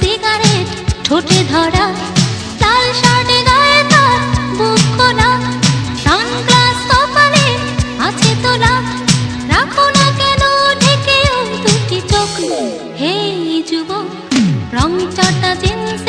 Cigarette, ঠোঁটে ধরা লাল শার্টে গায়ে তার বুক খোলা। সানগ্লাস কপালে আছে তোলা, রাখো না কেন ঢেকে দুটি চোখ। হে যুবক রং চটা জিন্স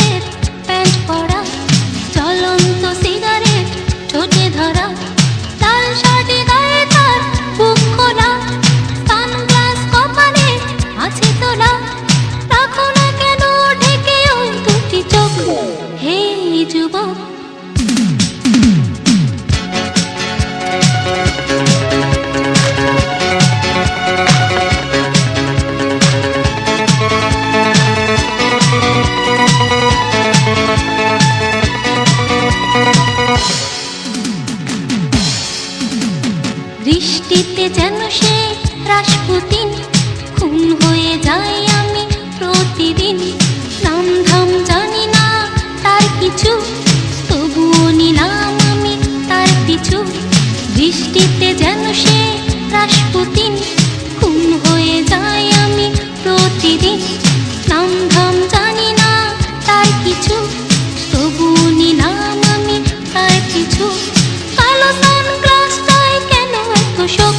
শোক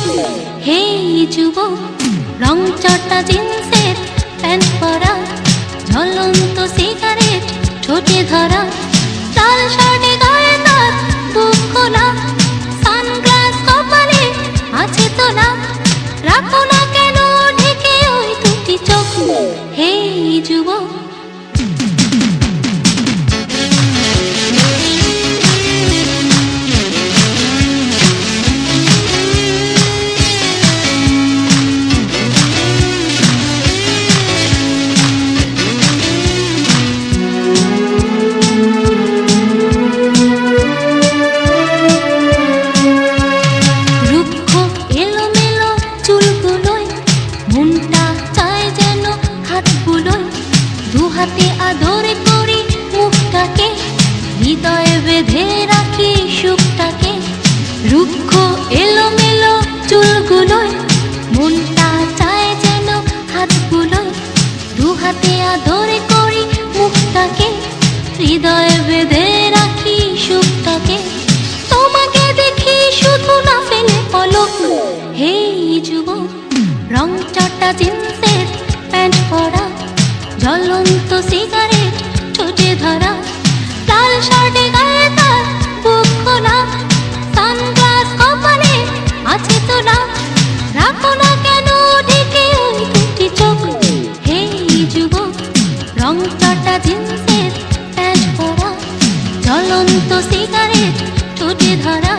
হে যুবক, রং চটা জিন্সের প্যান্ট পরা ঝলন্ত সিগারেট ঠোঁটে ধরা লাল শার্টে গায়ে তার বুক খোলা, সানগ্লাস কপালে আছে তোলা, রাখো না কেন ঢেকে ওই দুটি চোখ, হে যুবক হাতগুলোয় দু হাতে আদরে করি মুখটাকে, হৃদয়ে বেঁধে রাখি সুখটাকে। রুক্ষ এলোমেলো চুলগুলোয় মনটা চায় যেন হাতগুলোয় দু হাতে আদরে করি মুখটাকে, হৃদয়ে বেঁধে রাখি সুখটাকে। তোমাকে দেখি শুধু না ফেলে পলক। হে যুবক রং চটা জিন্সের প্যান্ট পরা, জ্বলন্ত সিগারেট ধরা, লাল শার্টে গায়ে তার বুক খোলা সানগ্লাস কপালে আছে তোলা রাখো না কেন ঢেকে ওই দুটি চোখ। হে যুবক, রং চটা জিন্সের প্যান্ট পরা, জ্বলন্ত সিগারেট ঠোঁটে ধরা